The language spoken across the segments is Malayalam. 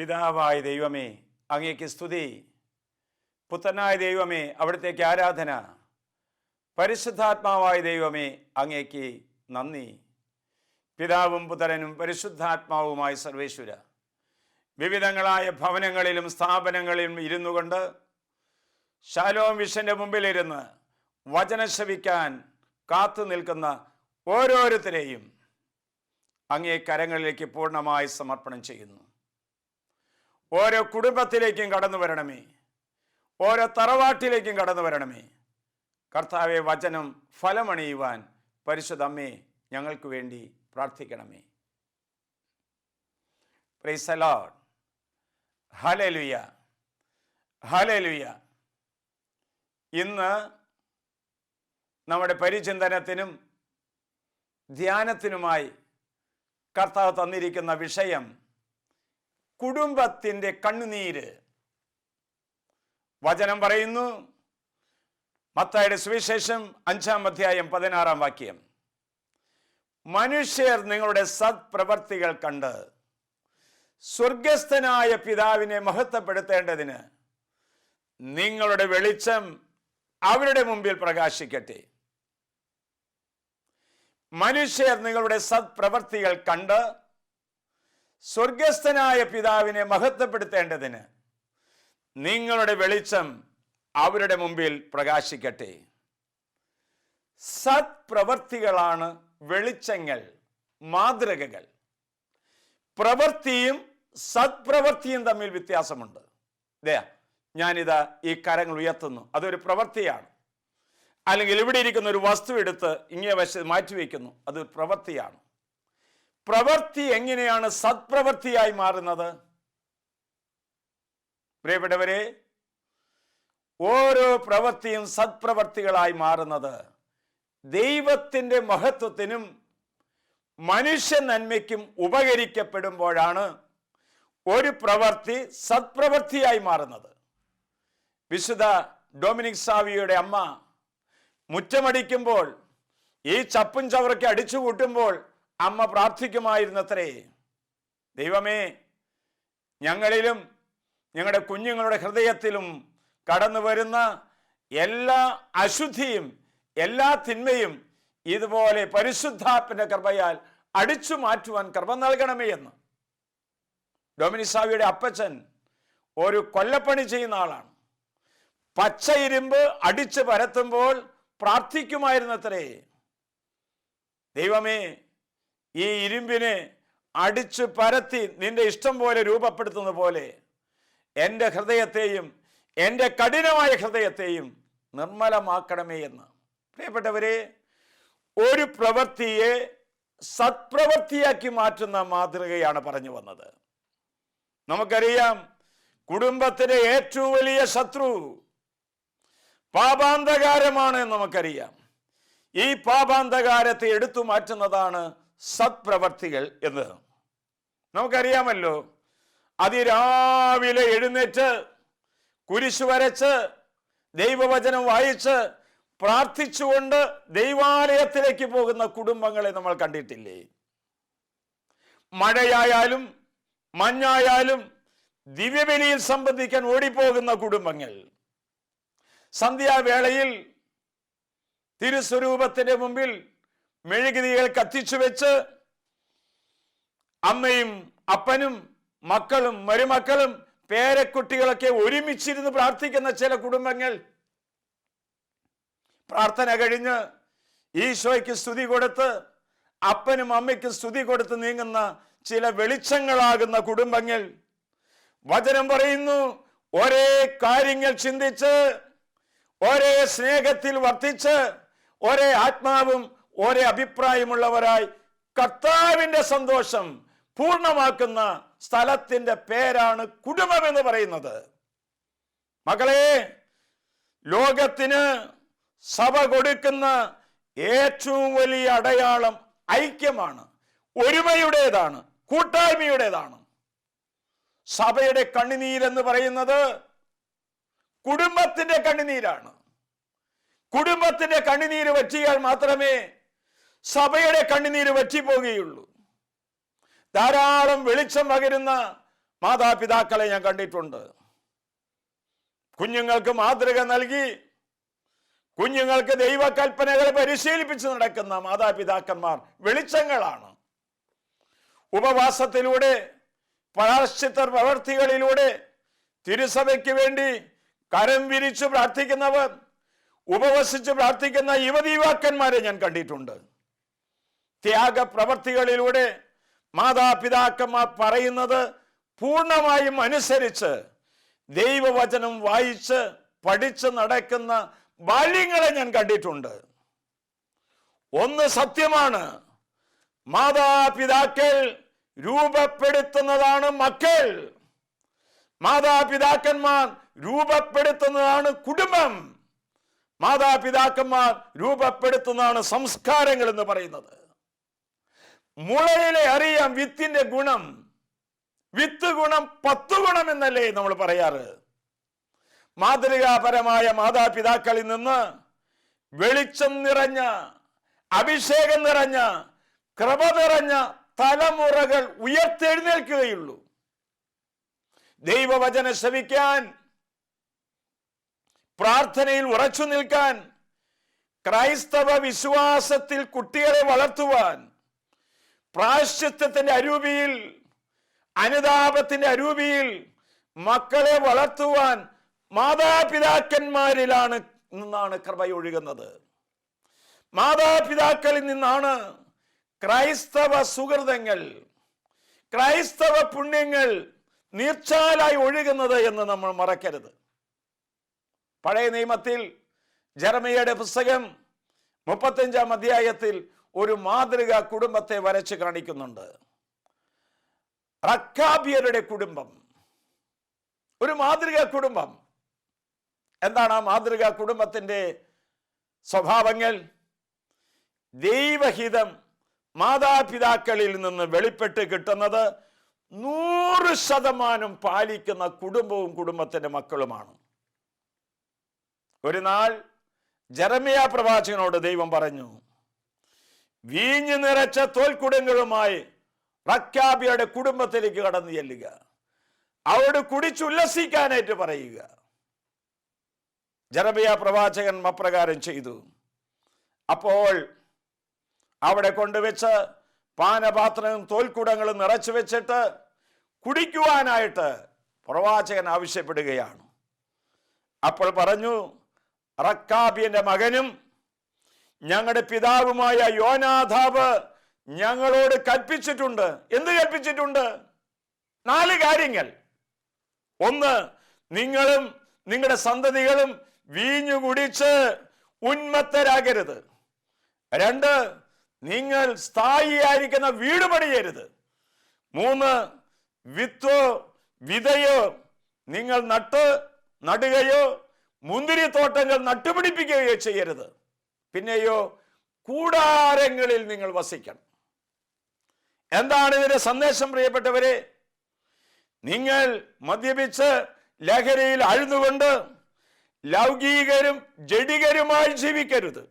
പിതാവായ ദൈവമേ അങ്ങേക്ക് സ്തുതി. പുത്രനായ ദൈവമേ അവിടത്തേക്ക് ആരാധന. പരിശുദ്ധാത്മാവായ ദൈവമേ അങ്ങേക്ക് നന്ദി. പിതാവും പുത്രനും പരിശുദ്ധാത്മാവുമായ സർവേശ്വര. വിവിധങ്ങളായ ഭവനങ്ങളിലും സ്ഥാപനങ്ങളിലും ഇരുന്നു കൊണ്ട് ശാലോം വിഷന്റെ മുമ്പിലിരുന്ന് വചനശവിക്കാൻ കാത്തു നിൽക്കുന്ന ഓരോരുത്തരെയും അങ്ങേ കരങ്ങളിലേക്ക് പൂർണമായി സമർപ്പണം ചെയ്യുന്നു. ഓരോ കുടുംബത്തിലേക്കും കടന്നു വരണമേ. ഓരോ തറവാട്ടിലേക്കും കടന്നു വരണമേ. കർത്താവെ വചനം ഫലമണിയുവാൻ പരിശുദ്ധ അമ്മേ ഞങ്ങൾക്ക് വേണ്ടി പ്രാർത്ഥിക്കണമേ. പ്രൈസ് അലോഡ് ഹലലുയ ഹലലുയ ഇന്ന് നമ്മുടെ പരിചിന്തനത്തിനും ധ്യാനത്തിനുമായി കർത്താവ് തന്നിരിക്കുന്ന വിഷയം കുടുംബത്തിന്റെ കണ്ണുനീര്. വചനം പറയുന്നു. മത്തായുടെ സുവിശേഷം അഞ്ചാം അധ്യായം പതിനാറാം വാക്യം. മനുഷ്യർ നിങ്ങളുടെ സത്പ്രവർത്തികൾ കണ്ട് സ്വർഗസ്ഥനായ പിതാവിനെ മഹത്വപ്പെടുത്തേണ്ടതിന് നിങ്ങളുടെ വെളിച്ചം അവരുടെ മുമ്പിൽ പ്രകാശിക്കട്ടെ. മനുഷ്യർ നിങ്ങളുടെ സത്പ്രവർത്തികൾ കണ്ട് സ്വർഗസ്ഥനായ പിതാവിനെ മഹത്വപ്പെടുത്തേണ്ടതിന് നിങ്ങളുടെ വെളിച്ചം അവരുടെ മുമ്പിൽ പ്രകാശിക്കട്ടെ. സത്പ്രവർത്തികളാണ് വെളിച്ചങ്ങൾ മാതൃകകൾ. പ്രവൃത്തിയും സത്പ്രവൃത്തിയും തമ്മിൽ വ്യത്യാസമുണ്ട്. ദയാ ഞാനിതാ ഈ കരങ്ങൾ ഉയർത്തുന്നു. അതൊരു പ്രവൃത്തിയാണ് അല്ലെങ്കിൽ ഇവിടെ ഇരിക്കുന്ന ഒരു വസ്തു എടുത്ത് ഇങ്ങനെ വശ മാറ്റിവെക്കുന്നു അത് പ്രവൃത്തിയാണ് പ്രവൃത്തി എങ്ങനെയാണ് സത്പ്രവൃത്തിയായി മാറുന്നത്? പ്രിയപ്പെട്ടവരെ ഓരോ പ്രവൃത്തിയും സത്പ്രവൃത്തികളായി മാറുന്നത് ദൈവത്തിന്റെ മഹത്വത്തിനും മനുഷ്യ നന്മയ്ക്കും ഉപകരിക്കപ്പെടുമ്പോഴാണ് ഒരു പ്രവൃത്തി സത്പ്രവൃത്തിയായി മാറുന്നത്. വിശുദ്ധ ഡൊമിനിക് സാവിയുടെ അമ്മ മുറ്റമടിക്കുമ്പോൾ ഈ ചപ്പും ചവറൊക്കെ അടിച്ചു കൂട്ടുമ്പോൾ അമ്മ പ്രാർത്ഥിക്കുമായിരുന്നത്രേ. ദൈവമേ ഞങ്ങളിലും ഞങ്ങളുടെ കുഞ്ഞുങ്ങളുടെ ഹൃദയത്തിലും കടന്നു വരുന്ന എല്ലാ അശുദ്ധിയും എല്ലാ തിന്മയും ഇതുപോലെ പരിശുദ്ധാത്മന്റെ കൃപയാൽ അടിച്ചു മാറ്റുവാൻ കൃപ നൽകണമേ എന്ന്. ഡൊമിനിസാവിയുടെ അപ്പച്ചൻ ഒരു കൊല്ലപ്പണി ചെയ്യുന്ന ആളാണ്. പച്ച ഇരുമ്പ് അടിച്ചു പരത്തുമ്പോൾ പ്രാർത്ഥിക്കുമായിരുന്നത്രേ. ദൈവമേ ഈ ഇരുമ്പിനെ അടിച്ച് പരത്തി നിന്റെ ഇഷ്ടം പോലെ രൂപപ്പെടുത്തുന്ന പോലെ എന്റെ ഹൃദയത്തെയും എന്റെ കഠിനമായ ഹൃദയത്തെയും നിർമ്മലമാക്കണമേ എന്ന്. പ്രിയപ്പെട്ടവരെ ഒരു പ്രവൃത്തിയെ സത്പ്രവൃത്തിയാക്കി മാറ്റുന്ന മാതൃകയാണ് പറഞ്ഞു വന്നത്. നമുക്കറിയാം കുടുംബത്തിലെ ഏറ്റവും വലിയ ശത്രു പാപാന്തകാരമാണ് നമുക്കറിയാം. ഈ പാപാന്തകാരത്തെ എടുത്തു മാറ്റുന്നതാണ് സത്പ്രവർത്തികൾ എന്ന്. നമുക്കറിയാമല്ലോ അതിരാവിലെ എഴുന്നേറ്റ് കുരിശു വരച്ച് ദൈവവചനം വായിച്ച് പ്രാർത്ഥിച്ചുകൊണ്ട് ദൈവാലയത്തിലേക്ക് പോകുന്ന കുടുംബങ്ങളെ നമ്മൾ കണ്ടിട്ടില്ലേ? മഴയായാലും മഞ്ഞായാലും ദിവ്യബലിയിൽ സംബന്ധിക്കാൻ ഓടിപ്പോകുന്ന കുടുംബങ്ങൾ. സന്ധ്യാവേളയിൽ തിരുസ്വരൂപത്തിന്റെ മുമ്പിൽ മെഴുകുതികൾ കത്തിച്ചു വെച്ച് അമ്മയും അപ്പനും മക്കളും മരുമക്കളും പേരക്കുട്ടികളൊക്കെ ഒരുമിച്ചിരുന്ന് പ്രാർത്ഥിക്കുന്ന ചില കുടുംബങ്ങൾ പ്രാർത്ഥന കഴിഞ്ഞ് ഈശോയ്ക്ക് സ്തുതി കൊടുത്ത് അപ്പനും അമ്മയ്ക്കും സ്തുതി കൊടുത്ത് നീങ്ങുന്ന ചില വെളിച്ചങ്ങളാകുന്ന കുടുംബങ്ങൾ. വചനം പറയുന്നു ഒരേ കാര്യങ്ങൾ ചിന്തിച്ച് ഒരേ സ്നേഹത്തിൽ വർത്തിച്ച് ഒരേ ആത്മാവും ഒരേ അഭിപ്രായമുള്ളവരായി കർത്താവിന്റെ സന്തോഷം പൂർണമാക്കുന്ന സ്ഥലത്തിന്റെ പേരാണ് കുടുംബം എന്ന് പറയുന്നത്. മകളെ ലോകത്തിന് സഭ കൊടുക്കുന്ന ഏറ്റവും വലിയ അടയാളം ഐക്യമാണ് ഒരുമയുടേതാണ് കൂട്ടായ്മയുടേതാണ്. സഭയുടെ കണ്ണുനീരെന്ന് പറയുന്നത് കുടുംബത്തിന്റെ കണ്ണുനീരാണ്. കുടുംബത്തിന്റെ കണ്ണുനീര് വറ്റിയാൽ മാത്രമേ സഭയുടെ കണ്ണുനീര് വറ്റിപ്പോകുകയുള്ളൂ. ധാരാളം വെളിച്ചം പകരുന്ന മാതാപിതാക്കളെ ഞാൻ കണ്ടിട്ടുണ്ട്. കുഞ്ഞുങ്ങൾക്ക് മാതൃക നൽകി കുഞ്ഞുങ്ങൾക്ക് ദൈവകൽപ്പനകൾ പരിശീലിപ്പിച്ച് നടക്കുന്ന മാതാപിതാക്കന്മാർ വെളിച്ചങ്ങളാണ്. ഉപവാസത്തിലൂടെ പ്രാശ്ചിത്ത പ്രവർത്തികളിലൂടെ തിരുസഭയ്ക്ക് വേണ്ടി കരം വിരിച്ചു പ്രാർത്ഥിക്കുന്നവർ ഉപവസിച്ച് പ്രാർത്ഥിക്കുന്ന യുവതീവാക്കന്മാരെ ഞാൻ കണ്ടിട്ടുണ്ട്. ത്യാഗ പ്രവർത്തികളിലൂടെ മാതാപിതാക്കന്മാർ പറയുന്നത് പൂർണമായും അനുസരിച്ച് ദൈവവചനം വായിച്ച് പഠിച്ച് നടക്കുന്ന ബാല്യങ്ങളെ ഞാൻ കണ്ടിട്ടുണ്ട്. ഒന്ന് സത്യമാണ്. മാതാപിതാക്കൾ രൂപപ്പെടുത്തുന്നതാണ് മക്കൾ. മാതാപിതാക്കന്മാർ രൂപപ്പെടുത്തുന്നതാണ് കുടുംബം. മാതാപിതാക്കന്മാർ രൂപപ്പെടുത്തുന്നതാണ് സംസ്കാരങ്ങൾ എന്ന് പറയുന്നത്. മുളയിലെ അറിയാം വിത്തിന്റെ ഗുണം. വിത്ത് ഗുണം പത്ത് ഗുണം എന്നല്ലേ നമ്മൾ പറയാറ്. മാതൃകാപരമായ മാതാപിതാക്കളിൽ നിന്ന് വെളിച്ചം നിറഞ്ഞ അഭിഷേകം നിറഞ്ഞ കൃപ നിറഞ്ഞ തലമുറകൾ ഉയർത്തെഴുന്നേൽക്കുകയുള്ളൂ. ദൈവവചന ശ്രവിക്കാൻ പ്രാർത്ഥനയിൽ ഉറച്ചു നിൽക്കാൻ ക്രൈസ്തവ വിശ്വാസത്തിൽ കുട്ടികളെ വളർത്തുവാൻ പ്രാശ്ചിത്വത്തിന്റെ അരൂപിയിൽ അനുതാപത്തിന്റെ അരൂപിയിൽ മക്കളെ വളർത്തുവാൻ മാതാപിതാക്കന്മാരിലാണ് നിന്നാണ് കൃപയൊഴുകുന്നത് മാതാപിതാക്കളിൽ നിന്നാണ് ക്രൈസ്തവ സുഹൃതങ്ങൾ ക്രൈസ്തവ പുണ്യങ്ങൾ നീർച്ചാലായി ഒഴുകുന്നത് എന്ന് നമ്മൾ മറക്കരുത്. പഴയ നിയമത്തിൽ ജർമ്മയുടെ പുസ്തകം മുപ്പത്തഞ്ചാം അധ്യായത്തിൽ ഒരു മാതൃക കുടുംബത്തെ വരച്ച് കാണിക്കുന്നുണ്ട്. റക്കാബിയരുടെ കുടുംബം. ഒരു മാതൃക കുടുംബം. എന്താണ് ആ മാതൃക കുടുംബത്തിന്റെ സ്വഭാവങ്ങൾ? ദൈവഹിതം മാതാപിതാക്കളിൽ നിന്ന് വെളിപ്പെട്ട് കിട്ടുന്നത് നൂറ് ശതമാനം പാലിക്കുന്ന കുടുംബവും കുടുംബത്തിന്റെ മക്കളുമാണ്. ഒരു നാൾ ജറമിയ പ്രവാചകനോട് ദൈവം പറഞ്ഞു വീഞ്ഞു നിറച്ച തോൽക്കുടങ്ങളുമായി റക്കാബിയുടെ കുടുംബത്തിലേക്ക് കടന്നു ചെല്ലുക. അവിടെ കുടിച്ചുല്ലസിക്കാനായിട്ട് പറയുക. ജറബിയ പ്രവാചകൻ അപ്രകാരം ചെയ്തു. അപ്പോൾ അവിടെ കൊണ്ടുവച്ച് പാനപാത്രവും തോൽക്കുടങ്ങളും നിറച്ചു വെച്ചിട്ട് കുടിക്കുവാനായിട്ട് പ്രവാചകൻ ആവശ്യപ്പെടുകയാണ്. അപ്പോൾ പറഞ്ഞു റക്കാബിയന്റെ മകനും ഞങ്ങളുടെ പിതാവുമായ യോനാഥാവ് ഞങ്ങളോട് കൽപ്പിച്ചിട്ടുണ്ട്. എന്ത് കൽപ്പിച്ചിട്ടുണ്ട്? നാല് കാര്യങ്ങൾ. ഒന്ന് നിങ്ങളും നിങ്ങളുടെ സന്തതികളും വീഞ്ഞു കുടിച്ച് ഉന്മത്തരാകരുത്. രണ്ട് നിങ്ങൾ സ്ഥായിയായിരിക്കുന്ന വീട് പണിയരുത്. മൂന്ന് വിത്തോ വിതയോ നിങ്ങൾ നട്ട് നടുകയോ മുന്തിരിത്തോട്ടങ്ങൾ നട്ടുപിടിപ്പിക്കുകയോ ചെയ്യരുത്. പിന്നെയോ കൂടാരങ്ങളിൽ നിങ്ങൾ വസിക്കണം. എന്താണ് ഇതിന്റെ സന്ദേശം പ്രിയപ്പെട്ടവരെ? നിങ്ങൾ മദ്യപിച്ച് ലഹരിയിൽ അഴുന്നുകൊണ്ട് ലൗകികരും ജഡികരുമായി ജീവിക്കരുത്.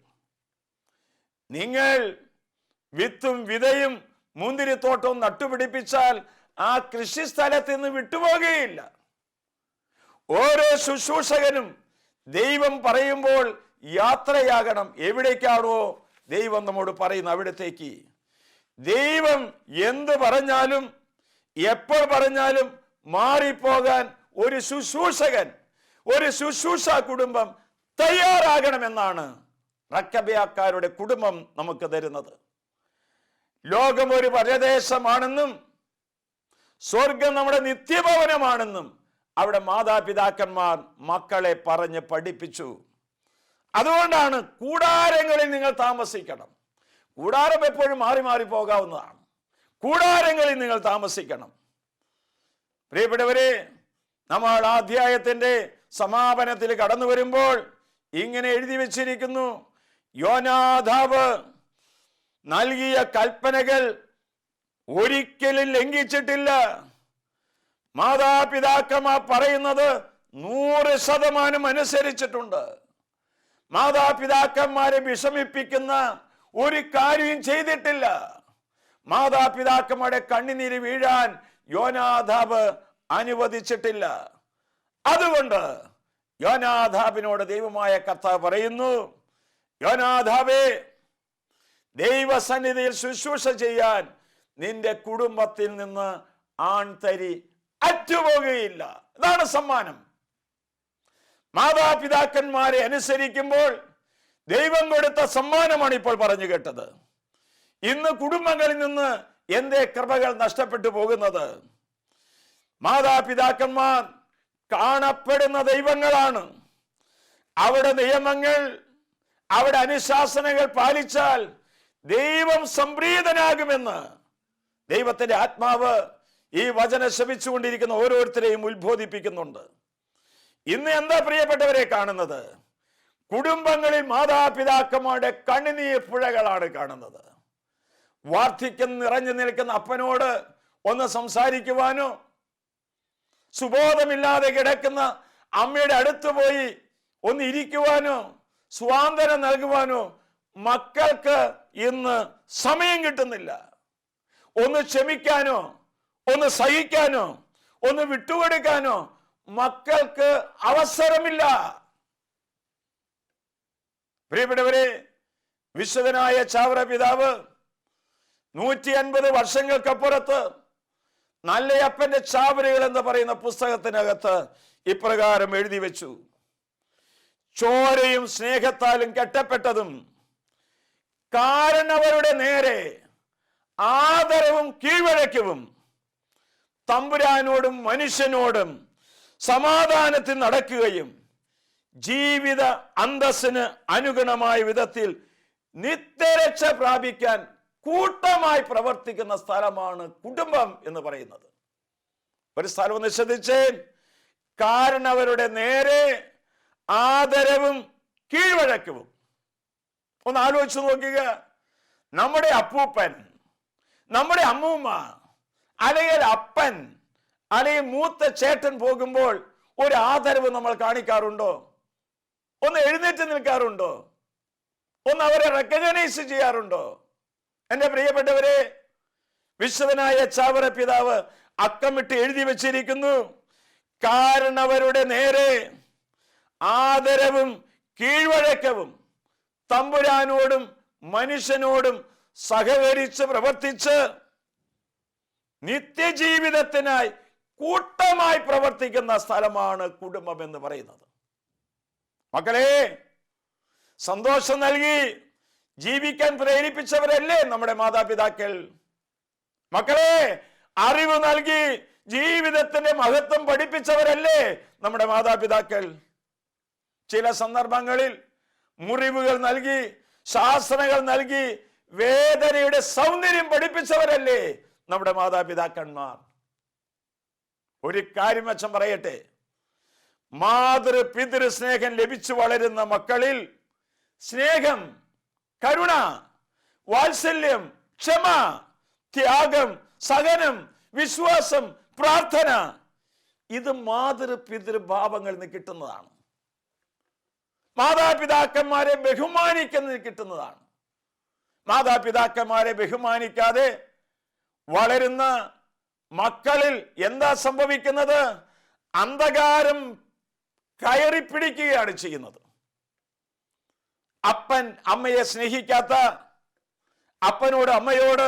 നിങ്ങൾ വിത്തും വിതയും മുന്തിരിത്തോട്ടവും നട്ടുപിടിപ്പിച്ചാൽ ആ കൃഷി കൃഷിസ്ഥലത്ത് നിന്ന് വിട്ടുപോകുകയില്ല. ഓരോ ശുശ്രൂഷകനും ദൈവം പറയുമ്പോൾ യാത്രയാകണം. എവിടേക്കാണോ ദൈവം നമ്മോട് പറയുന്ന അവിടത്തേക്ക്. ദൈവം എന്ത് പറഞ്ഞാലും എപ്പോൾ പറഞ്ഞാലും മാറിപ്പോകാൻ ഒരു ശുശ്രൂഷകൻ ഒരു ശുശ്രൂഷ കുടുംബം തയ്യാറാകണമെന്നാണ് റക്കബയാക്കാരുടെ കുടുംബം നമുക്ക് തരുന്നത്. ലോകം ഒരു പരദേശമാണെന്നും സ്വർഗം നമ്മുടെ നിത്യഭവനമാണെന്നും അവിടെ മാതാപിതാക്കന്മാർ മക്കളെ പറഞ്ഞ് പഠിപ്പിച്ചു. അതുകൊണ്ടാണ് കൂടാരങ്ങളിൽ നിങ്ങൾ താമസിക്കണം. കൂടാരം എപ്പോഴും മാറി മാറി പോകാവുന്നതാണ്. കൂടാരങ്ങളിൽ നിങ്ങൾ താമസിക്കണം. പ്രിയപ്പെട്ടവരെ നമ്മൾ ആ അധ്യായത്തിന്റെ സമാപനത്തിൽ കടന്നു വരുമ്പോൾ ഇങ്ങനെ എഴുതി വച്ചിരിക്കുന്നു യോനാധാവ് നൽകിയ കൽപ്പനകൾ ഒരിക്കലും ലംഘിച്ചിട്ടില്ല. മാതാപിതാക്കന്മാർ പറയുന്നത് നൂറ് ശതമാനം അനുസരിച്ചിട്ടുണ്ട്. മാതാപിതാക്കന്മാരെ വിഷമിപ്പിക്കുന്ന ഒരു കാര്യവും ചെയ്തിട്ടില്ല. മാതാപിതാക്കന്മാരുടെ കണ്ണിനീര് വീഴാൻ യോനാധാബ് അനുവദിച്ചിട്ടില്ല. അതുകൊണ്ട് യോനാധാബിനോട് ദൈവമായ കർത്താവ് പറയുന്നു യോനാധാബേ ദൈവസന്നിധിയിൽ ശുശ്രൂഷ ചെയ്യാൻ നിന്റെ കുടുംബത്തിൽ നിന്ന് ആൺതരി അറ്റുപോകുകയില്ല. ഇതാണ് സമ്മാനം. മാതാപിതാക്കന്മാരെ അനുസരിക്കുമ്പോൾ ദൈവം കൊടുത്ത സമ്മാനമാണ് ഇപ്പോൾ പറഞ്ഞു കേട്ടത്. ഇന്ന് കുടുംബങ്ങളിൽ നിന്ന് എന്തേ കൃപകൾ നഷ്ടപ്പെട്ടു പോകുന്നത്? മാതാപിതാക്കന്മാർ കാണപ്പെടുന്ന ദൈവങ്ങളാണ്. അവിടെ നിയമങ്ങൾ അവിടെ അനുശാസനകൾ പാലിച്ചാൽ ദൈവം സംപ്രീതനാകുമെന്ന് ദൈവത്തിന്റെ ആത്മാവ് ഈ വചന ശ്രമിച്ചുകൊണ്ടിരിക്കുന്ന ഓരോരുത്തരെയും ഉത്ബോധിപ്പിക്കുന്നുണ്ട്. ഇന്ന് എന്താ പ്രിയപ്പെട്ടവരെ കാണുന്നത്? കുടുംബങ്ങളിൽ മാതാപിതാക്കന്മാരുടെ കണ്ണുനീർ പുഴകളാണ് കാണുന്നത്. വാർദ്ധക്യം നിറഞ്ഞു നിൽക്കുന്ന അപ്പനോട് ഒന്ന് സംസാരിക്കുവാനോ? സുബോധമില്ലാതെ കിടക്കുന്ന അമ്മയുടെ അടുത്ത് പോയി ഒന്ന് ഇരിക്കുവാനോ? സ്വാതന്ത്ര്യം നൽകുവാനോ? മക്കൾക്ക് ഇന്ന് സമയം കിട്ടുന്നില്ല. ഒന്ന് ക്ഷമിക്കാനോ? ഒന്ന് സഹിക്കാനോ? ഒന്ന് വിട്ടുകൊടുക്കാനോ? മക്കൾക്ക് അവസരമില്ല. പ്രിയപ്പെട്ടവരെ വിശുദ്ധനായ ചാവറ പിതാവ് നൂറ്റി അൻപത് വർഷങ്ങൾക്കപ്പുറത്ത് നല്ലയപ്പന്റെ ചാവരകൾ എന്ന് പറയുന്ന പുസ്തകത്തിനകത്ത് ഇപ്രകാരം എഴുതി വെച്ചു. ചോരയും സ്നേഹത്താലും കെട്ടപ്പെട്ടതും കാരണവരുടെ നേരെ ആദരവും കീഴ്വഴക്കവും തമ്പുരാനോടും മനുഷ്യനോടും സമാധാനത്തിൽ നടക്കുകയും ജീവിത അന്തസ്സിന് അനുഗുണമായ വിധത്തിൽ നിത്യരക്ഷ പ്രാപിക്കാൻ കൂട്ടമായി പ്രവർത്തിക്കുന്ന സ്ഥലമാണ് കുടുംബം എന്ന് പറയുന്നത്. ഒരു സ്ഥലം നിഷേധിച്ച് കാരണവരുടെ നേരെ ആദരവും കീഴ്വഴക്കവും. ഒന്ന് ആലോചിച്ച് നോക്കുക. നമ്മുടെ അപ്പൂപ്പൻ നമ്മുടെ അമ്മൂമ്മ അല്ലെങ്കിൽ അപ്പൻ അല്ലെങ്കിൽ മൂത്ത ചേട്ടൻ പോകുമ്പോൾ ഒരു ആദരവ് നമ്മൾ കാണിക്കാറുണ്ടോ? ഒന്ന് എഴുന്നേറ്റ് നിൽക്കാറുണ്ടോ? ഒന്ന് അവരെ റെക്കഗ്നൈസ് ചെയ്യാറുണ്ടോ? എന്റെ പ്രിയപ്പെട്ടവരെ വിശ്വനായ ചാവറ പിതാവ് അക്കമിട്ട് എഴുതി വച്ചിരിക്കുന്നു. കാരണവരുടെ നേരെ ആദരവും കീഴ്വഴക്കവും തമ്പുരാനോടും മനുഷ്യനോടും സഹകരിച്ച് പ്രവർത്തിച്ച് നിത്യജീവിതത്തിനായി കൂട്ടമായി പ്രവർത്തിക്കുന്ന സ്ഥലമാണ് കുടുംബം എന്ന് പറയുന്നത്. മക്കളെ സന്തോഷം നൽകി ജീവിക്കാൻ പ്രേരിപ്പിച്ചവരല്ലേ നമ്മുടെ മാതാപിതാക്കൾ? മക്കളെ അറിവ് നൽകി ജീവിതത്തിന്റെ മഹത്വം പഠിപ്പിച്ചവരല്ലേ നമ്മുടെ മാതാപിതാക്കൾ? ചില സന്ദർഭങ്ങളിൽ മുറിവുകൾ നൽകി ശാസനകൾ നൽകി വേദനയുടെ സൗന്ദര്യം പഠിപ്പിച്ചവരല്ലേ നമ്മുടെ മാതാപിതാക്കന്മാർ? ഒരു കാര്യം വച്ചം പറയട്ടെ? മാതൃ പിതൃ സ്നേഹം ലഭിച്ചു വളരുന്ന മക്കളിൽ സ്നേഹം കരുണ വാത്സല്യം ക്ഷമ ത്യാഗം സഹനം വിശ്വാസം പ്രാർത്ഥന ഇത് മാതൃ പിതൃഭാവങ്ങളിൽ നിന്ന് കിട്ടുന്നതാണ്. മാതാപിതാക്കന്മാരെ ബഹുമാനിക്കുന്നതിന് കിട്ടുന്നതാണ്. മാതാപിതാക്കന്മാരെ ബഹുമാനിക്കാതെ വളരുന്ന മക്കളിൽ എന്താ സംഭവിക്കുന്നത്? അന്ധകാരം കയറി പിടിക്കുകയാണ് ചെയ്യുന്നത്. അപ്പൻ അമ്മയെ സ്നേഹിക്കാത്ത അപ്പനോട് അമ്മയോട്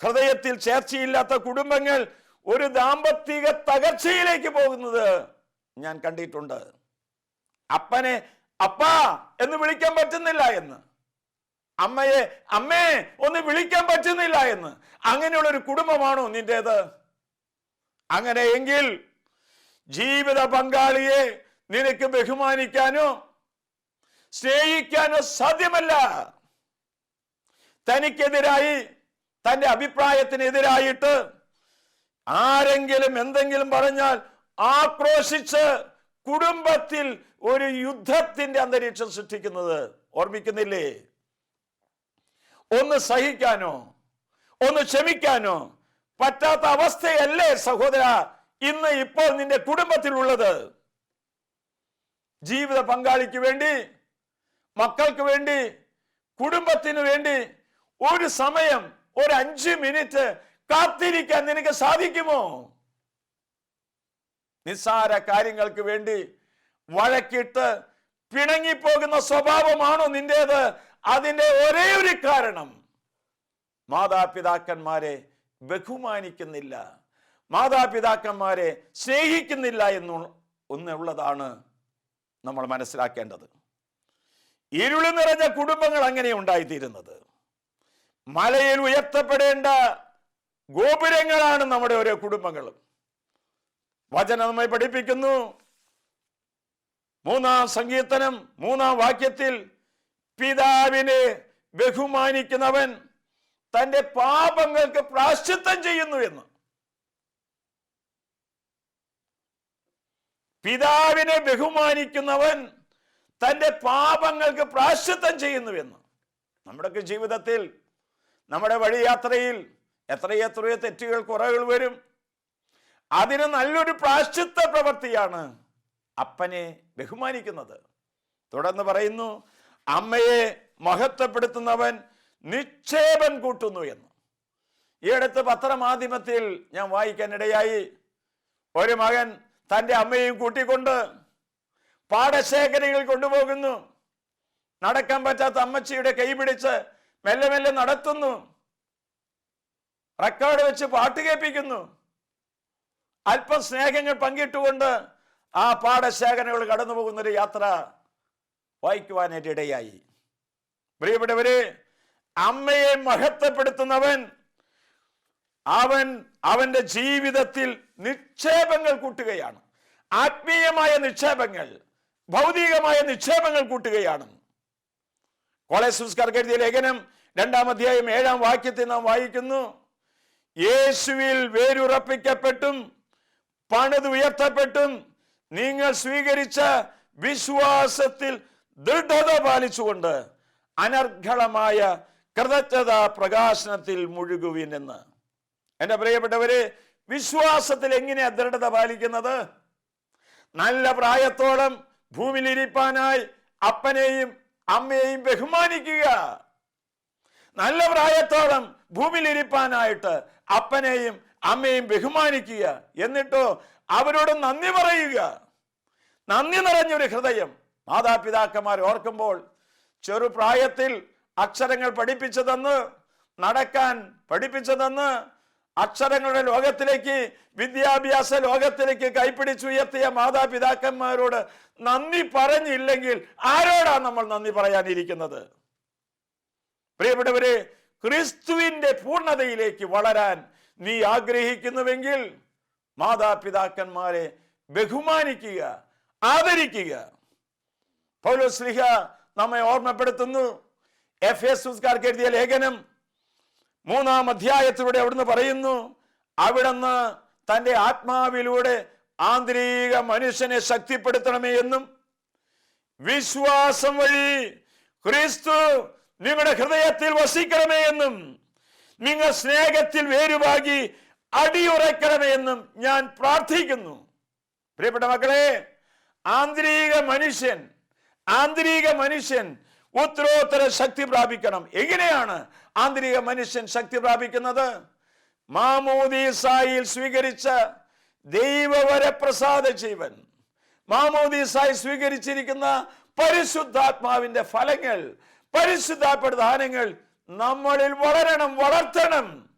ഹൃദയത്തിൽ ചേർച്ചയില്ലാത്ത കുടുംബങ്ങൾ ഒരു ദാമ്പത്തിക തകർച്ചയിലേക്ക് പോകുന്നത് ഞാൻ കണ്ടിട്ടുണ്ട്. അപ്പനെ അപ്പാ എന്ന് വിളിക്കാൻ പറ്റുന്നില്ല എന്ന്. അമ്മയെ അമ്മേ ഒന്ന് വിളിക്കാൻ പറ്റുന്നില്ല എന്ന്. അങ്ങനെയുള്ള ഒരു കുടുംബമാണോ നിന്റേത്? അങ്ങനെയെങ്കിൽ ജീവിത പങ്കാളിയെ നിനക്ക് ബഹുമാനിക്കാനോ സ്നേഹിക്കാനോ സാധ്യമല്ല. തനിക്കെതിരായി തന്റെ അഭിപ്രായത്തിനെതിരായിട്ട് ആരെങ്കിലും എന്തെങ്കിലും പറഞ്ഞാൽ ആക്രോശിച്ച് കുടുംബത്തിൽ ഒരു യുദ്ധത്തിന്റെ അന്തരീക്ഷം സൃഷ്ടിക്കുന്നത് ഓർമ്മിക്കുന്നില്ലേ? ഒന്ന് സഹിക്കാനോ? ഒന്ന് ക്ഷമിക്കാനോ? പറ്റാത്ത അവസ്ഥയല്ലേ സഹോദര ഇന്ന് ഇപ്പോൾ നിന്റെ കുടുംബത്തിലുള്ളത്. ജീവിത പങ്കാളിക്ക് വേണ്ടി മക്കൾക്ക് വേണ്ടി കുടുംബത്തിന് വേണ്ടി ഒരു സമയം ഒരു അഞ്ച് മിനിറ്റ് കാത്തിരിക്കാൻ നിനക്ക് സാധിക്കുമോ? നിസ്സാര കാര്യങ്ങൾക്ക് വേണ്ടി വഴക്കിട്ട് പിണങ്ങിപ്പോകുന്ന സ്വഭാവമാണോ നിന്റേത്? അതിന്റെ ഒരേ ഒരു കാരണം. മാതാപിതാക്കന്മാരെ ബഹുമാനിക്കുന്നില്ല. മാതാപിതാക്കന്മാരെ സ്നേഹിക്കുന്നില്ല എന്നു ഒന്നുള്ളതാണ് നമ്മൾ മനസ്സിലാക്കേണ്ടത്. ഇരുളി നിറഞ്ഞ കുടുംബങ്ങൾ അങ്ങനെ ഉണ്ടായിത്തീരുന്നത്. മലയിൽ ഉയർത്തപ്പെടേണ്ട ഗോപുരങ്ങളാണ് നമ്മുടെ ഓരോ കുടുംബങ്ങളും. വചനം നമ്മെ പഠിപ്പിക്കുന്നു. മൂന്നാം സങ്കീർത്തനം മൂന്നാം വാക്യത്തിൽ പിതാവിനെ ബഹുമാനിക്കുന്നവൻ തന്റെ പാപങ്ങൾക്ക് പ്രാശ്ചിത്തം ചെയ്യുന്നു എന്ന്. പിതാവിനെ ബഹുമാനിക്കുന്നവൻ തന്റെ പാപങ്ങൾക്ക് പ്രാശ്ചിത്തം ചെയ്യുന്നുവെന്ന് നമ്മുടെയൊക്കെ ജീവിതത്തിൽ നമ്മുടെ വഴിയാത്രയിൽ എത്രയെത്രയോ തെറ്റുകൾ കുറവുകൾ വരും. അതിന് നല്ലൊരു പ്രാശ്ചിത്ത പ്രവൃത്തിയാണ് അപ്പനെ ബഹുമാനിക്കുന്നത്. തുടർന്ന് പറയുന്നു അമ്മയെ മഹത്വപ്പെടുത്തുന്നവൻ നിക്ഷേപം കൂട്ടുന്നു എന്ന്. ഈ അടുത്ത് പത്രമാധ്യമത്തിൽ ഞാൻ വായിക്കാനിടയായി. ഒരു മകൻ തന്റെ അമ്മയെയും കൂട്ടിക്കൊണ്ട് പാടശേഖരങ്ങൾ കൊണ്ടുപോകുന്നു. നടക്കാൻ പറ്റാത്ത അമ്മച്ചിയുടെ കൈ പിടിച്ച് മെല്ലെ മെല്ലെ നടത്തുന്നു. റെക്കോർഡ് വെച്ച് പാട്ട് കേൾപ്പിക്കുന്നു. അല്പം സ്നേഹങ്ങൾ പങ്കിട്ടുകൊണ്ട് ആ പാടശേഖരങ്ങൾ കടന്നു പോകുന്നൊരു യാത്ര വായിക്കുവാനായിട്ട് ഇടയായി പ്രിയപ്പെട്ടവരെ അമ്മയെ മഹത്വപ്പെടുത്തുന്നവൻ അവൻ അവന്റെ ജീവിതത്തിൽ നിക്ഷേപങ്ങൾ കൂട്ടുകയാണ്. ആത്മീയമായ നിക്ഷേപങ്ങൾ ഭൗതികമായ നിക്ഷേപങ്ങൾ കൂട്ടുകയാണ്. കോളേജ് എഴുതിയ ലേഖനം രണ്ടാം അധ്യായം ഏഴാം വാക്യത്തിൽ നാം വായിക്കുന്നു യേശുവിൽ വേരുറപ്പിക്കപ്പെട്ടും പണിത് ഉയർത്തപ്പെട്ടും നിങ്ങൾ സ്വീകരിച്ച വിശ്വാസത്തിൽ ദൃഢത പാലിച്ചുകൊണ്ട് അനർഘളമായ കൃതജ്ഞത പ്രകാശനത്തിൽ മുഴുകുവിൻ എന്ന്. എന്റെ പ്രിയപ്പെട്ടവരെ വിശ്വാസത്തിൽ എങ്ങനെയാ ദൃഢത പാലിക്കുന്നത്? നല്ല പ്രായത്തോളം ഭൂമിയിലിരിപ്പാനായി അപ്പനെയും അമ്മയെയും ബഹുമാനിക്കുക. നല്ല പ്രായത്തോളം ഭൂമിയിലിരിപ്പാനായിട്ട് അപ്പനെയും അമ്മയും ബഹുമാനിക്കുക. എന്നിട്ടോ അവരോട് നന്ദി പറയുക. നന്ദി നിറഞ്ഞൊരു ഹൃദയം. മാതാപിതാക്കന്മാർ ഓർക്കുമ്പോൾ ചെറുപ്രായത്തിൽ അക്ഷരങ്ങൾ പഠിപ്പിച്ചതെന്ന് നടക്കാൻ പഠിപ്പിച്ചതെന്ന് അക്ഷരങ്ങളുടെ ലോകത്തിലേക്ക് വിദ്യാഭ്യാസ ലോകത്തിലേക്ക് കൈപ്പിടിച്ചുയർത്തിയ മാതാപിതാക്കന്മാരോട് നന്ദി പറഞ്ഞില്ലെങ്കിൽ ആരോടാണ് നമ്മൾ നന്ദി പറയാനിരിക്കുന്നത്? പ്രിയപ്പെട്ടവരെ ക്രിസ്തുവിന്റെ പൂർണതയിലേക്ക് വളരാൻ നീ ആഗ്രഹിക്കുന്നുവെങ്കിൽ മാതാപിതാക്കന്മാരെ ബഹുമാനിക്കുക ആദരിക്കുക. പൗലോസ്ലിഹ നമ്മെ ഓർമ്മപ്പെടുത്തുന്നു. എഫ് എസുകാർക്ക് എഴുതിയ ലേഖനം മൂന്നാം അധ്യായത്തിലൂടെ അവിടുന്ന് പറയുന്നു അവിടുന്ന് തന്റെ ആത്മാവിലൂടെ ആന്തരിക മനുഷ്യനെ ശക്തിപ്പെടുത്തണമേ എന്നും വിശ്വാസം വഴി ക്രിസ്തു നിങ്ങളുടെ ഹൃദയത്തിൽ വസിക്കണമേ എന്നും നിങ്ങൾ സ്നേഹത്തിൽ വേരുവാകി അടിയുറയ്ക്കണമേ എന്നും ഞാൻ പ്രാർത്ഥിക്കുന്നു. പ്രിയപ്പെട്ട മക്കളെ ആന്തരിക മനുഷ്യൻ ആന്തരിക മനുഷ്യൻ ഉത്തരോത്തര ശക്തി പ്രാപിക്കണം. എങ്ങനെയാണ് ആന്തരിക മനുഷ്യൻ ശക്തി പ്രാപിക്കുന്നത്? മാമോദീസായിൽ സ്വീകരിച്ച ദൈവവരപ്രസാദ ജീവൻ. മാമോദീസായി സ്വീകരിച്ചിരിക്കുന്ന പരിശുദ്ധാത്മാവിന്റെ ഫലങ്ങൾ പരിശുദ്ധാത്മ ദാനങ്ങൾ നമ്മളിൽ വളരണം വളർത്തണം.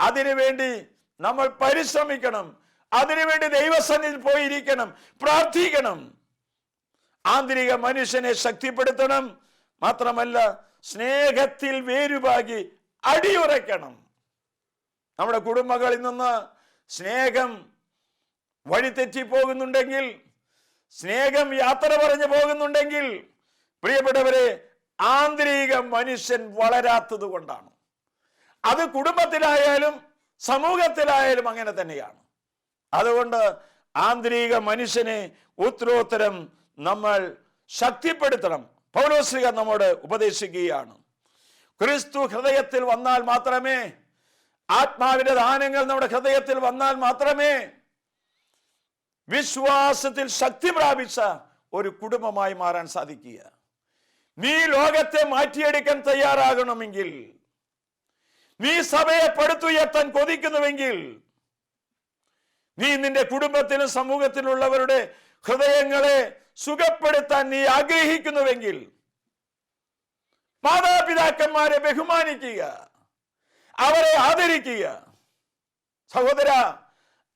അതിനുവേണ്ടി നമ്മൾ പരിശ്രമിക്കണം. അതിനുവേണ്ടി ദൈവസന്നിധിയിൽ പോയിരിക്കണം. പ്രാർത്ഥിക്കണം. ആന്തരിക മനുഷ്യനെ ശക്തിപ്പെടുത്തണം. മാത്രമല്ല സ്നേഹത്തിൽ വേരുപാകി അടിയുറയ്ക്കണം. നമ്മുടെ കുടുംബങ്ങളിൽ നിന്ന് സ്നേഹം വഴിതെറ്റി പോകുന്നുണ്ടെങ്കിൽ സ്നേഹം യാത്ര പറഞ്ഞു പോകുന്നുണ്ടെങ്കിൽ പ്രിയപ്പെട്ടവരെ ആന്തരിക മനുഷ്യൻ വളരാത്തത് കൊണ്ടാണ്. അത് കുടുംബത്തിലായാലും സമൂഹത്തിലായാലും അങ്ങനെ തന്നെയാണ്. അതുകൊണ്ട് ആന്തരിക മനുഷ്യനെ ഉത്തരോത്തരം നമ്മൾ ശക്തിപ്പെടുത്തണം. പൗലോശ്രീക നമ്മോട് ഉപദേശിക്കുകയാണ്. ക്രിസ്തു ഹൃദയത്തിൽ വന്നാൽ മാത്രമേ ആത്മാവിന്റെ ദാനങ്ങൾ നമ്മുടെ ഹൃദയത്തിൽ വന്നാൽ മാത്രമേ വിശ്വാസത്തിൽ ശക്തി പ്രാപിച്ച ഒരു കുടുംബമായി മാറാൻ സാധിക്കുക. നീ ലോകത്തെ മാറ്റിയെടുക്കാൻ തയ്യാറാകണമെങ്കിൽ നീ സഭയെ പടുത്തുയർത്താൻ കൊതിക്കുന്നുവെങ്കിൽ നീ നിന്റെ കുടുംബത്തിലും സമൂഹത്തിലുള്ളവരുടെ ഹൃദയങ്ങളെ സുഖപ്പെടുത്താൻ നീ ആഗ്രഹിക്കുന്നുവെങ്കിൽ മാതാപിതാക്കന്മാരെ ബഹുമാനിക്കുക അവരെ ആദരിക്കുക. സഹോദര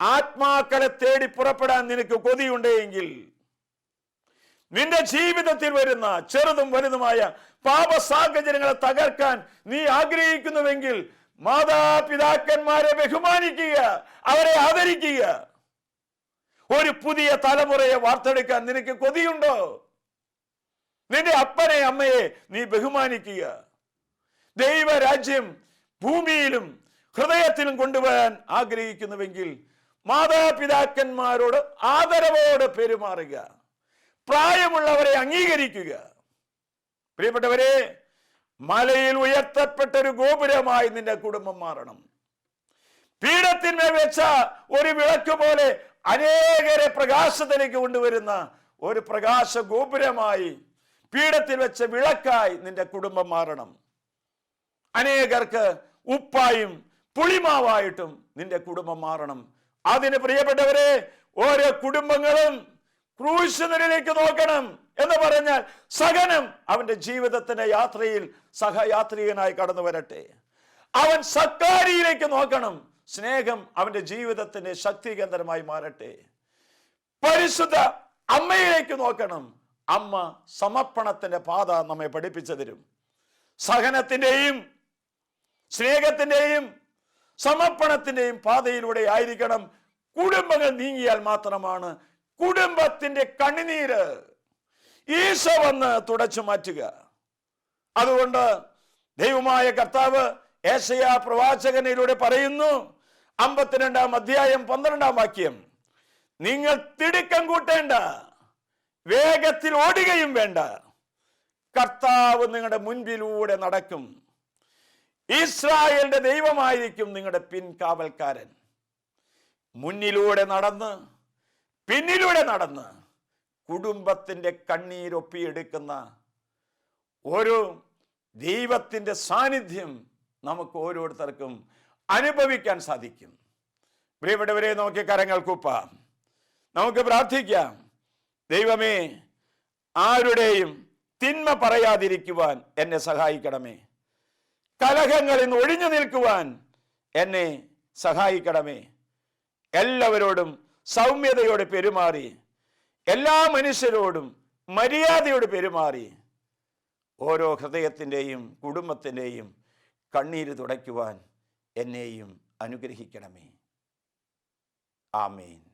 ആത്മാക്കളെ തേടി പുറപ്പെടാൻ നിനക്ക് കൊതിയുണ്ടെങ്കിൽ നിന്റെ ജീവിതത്തിൽ വരുന്ന ചെറുതും വലുതുമായ പാപ സാഹചര്യങ്ങളെ തകർക്കാൻ നീ ആഗ്രഹിക്കുന്നുവെങ്കിൽ മാതാപിതാക്കന്മാരെ ബഹുമാനിക്കുക അവരെ ആദരിക്കുക. ഒരു പുതിയ തലമുറയെ വാർത്തെടുക്കാൻ നിനക്ക് കൊതിയുണ്ടോ? നിന്റെ അപ്പനെ അമ്മയെ നീ ബഹുമാനിക്കുക. ദൈവരാജ്യം ഭൂമിയിലും ഹൃദയത്തിലും കൊണ്ടുവരാൻ ആഗ്രഹിക്കുന്നുവെങ്കിൽ മാതാപിതാക്കന്മാരോട് ആദരവോട് പെരുമാറുക. പ്രായമുള്ളവരെ അംഗീകരിക്കുക. പ്രിയപ്പെട്ടവരെ മലയിൽ ഉയർത്തപ്പെട്ട ഒരു ഗോപുരമായി നിന്റെ കുടുംബം മാറണം. പീഠത്തിന്മേൽ വെച്ച ഒരു വിളക്ക് പോലെ അനേകരെ പ്രകാശത്തിലേക്ക് കൊണ്ടുവരുന്ന ഒരു പ്രകാശ ഗോപുരമായി പീഠത്തിൽ വെച്ച വിളക്കായി നിന്റെ കുടുംബം മാറണം. അനേകർക്ക് ഉപ്പായും പുളിമാവായിട്ടും നിന്റെ കുടുംബം മാറണം. അതിന് പ്രിയപ്പെട്ടവരെ ഓരോ കുടുംബങ്ങളും ക്രൂശനിലേക്ക് നോക്കണം എന്ന് പറഞ്ഞാൽ സഹനം അവന്റെ ജീവിതത്തിന്റെ യാത്രയിൽ സഹയാത്രികനായി കടന്നു വരട്ടെ അവൻ സക്കാരിയിലേക്ക് നോക്കണം. സ്നേഹം അവന്റെ ജീവിതത്തിന് ശക്തികേന്ദ്രമായി മാറട്ടെ. പരിശുദ്ധ അമ്മയിലേക്ക് നോക്കണം. അമ്മ സമർപ്പണത്തിന്റെ പാത നമ്മെ പഠിപ്പിച്ചു തരും. സഹനത്തിന്റെയും സ്നേഹത്തിന്റെയും സമർപ്പണത്തിന്റെയും പാതയിലൂടെ ആയിരിക്കണം. കുടുംബങ്ങൾ നീങ്ങിയാൽ മാത്രമാണ് കുടുംബത്തിന്റെ കണ്ണുനീര് ഈശോ വന്ന് തുടച്ചു മാറ്റുക. അതുകൊണ്ട് ദൈവമായ കർത്താവ് ഏശയ പ്രവാചകനിലൂടെ പറയുന്നു അമ്പത്തിരണ്ടാം അധ്യായം പന്ത്രണ്ടാം വാക്യം നിങ്ങൾ തിടുക്കം കൂട്ടേണ്ട വേഗത്തിൽ ഓടുകയും വേണ്ട. കർത്താവ് നിങ്ങളുടെ മുൻപിലൂടെ നടക്കും. ഇസ്രായേലിന്റെ ദൈവമായിരിക്കും നിങ്ങളുടെ പിൻകാവൽക്കാരൻ മുന്നിലൂടെ നടന്ന് പിന്നിലൂടെ നടന്ന് കുടുംബത്തിന്റെ കണ്ണീരൊപ്പിയെടുക്കുന്ന ഒരു ദൈവത്തിന്റെ സാന്നിധ്യം നമുക്ക് ഓരോരുത്തർക്കും അനുഭവിക്കാൻ സാധിക്കും. പ്രിയപ്പെട്ടവരെ നോക്കി കരങ്ങൾ കൂപ്പാം. നമുക്ക് പ്രാർത്ഥിക്കാം. ദൈവമേ ആരുടെയും തിന്മ പറയാതിരിക്കുവാൻ എന്നെ സഹായിക്കണമേ. കലഹങ്ങളിൽ നിന്ന് ഒഴിഞ്ഞു നിൽക്കുവാൻ എന്നെ സഹായിക്കണമേ. എല്ലാവരോടും സൗമ്യതയോടെ പെരുമാറി എല്ലാ മനുഷ്യരോടും മര്യാദയോട് പെരുമാറി ഓരോ ഹൃദയത്തിന്റെയും കുടുംബത്തിന്റെയും കണ്ണീര് തുടയ്ക്കുവാൻ എന്നെയും അനുഗ്രഹിക്കണമേ. ആമേൻ.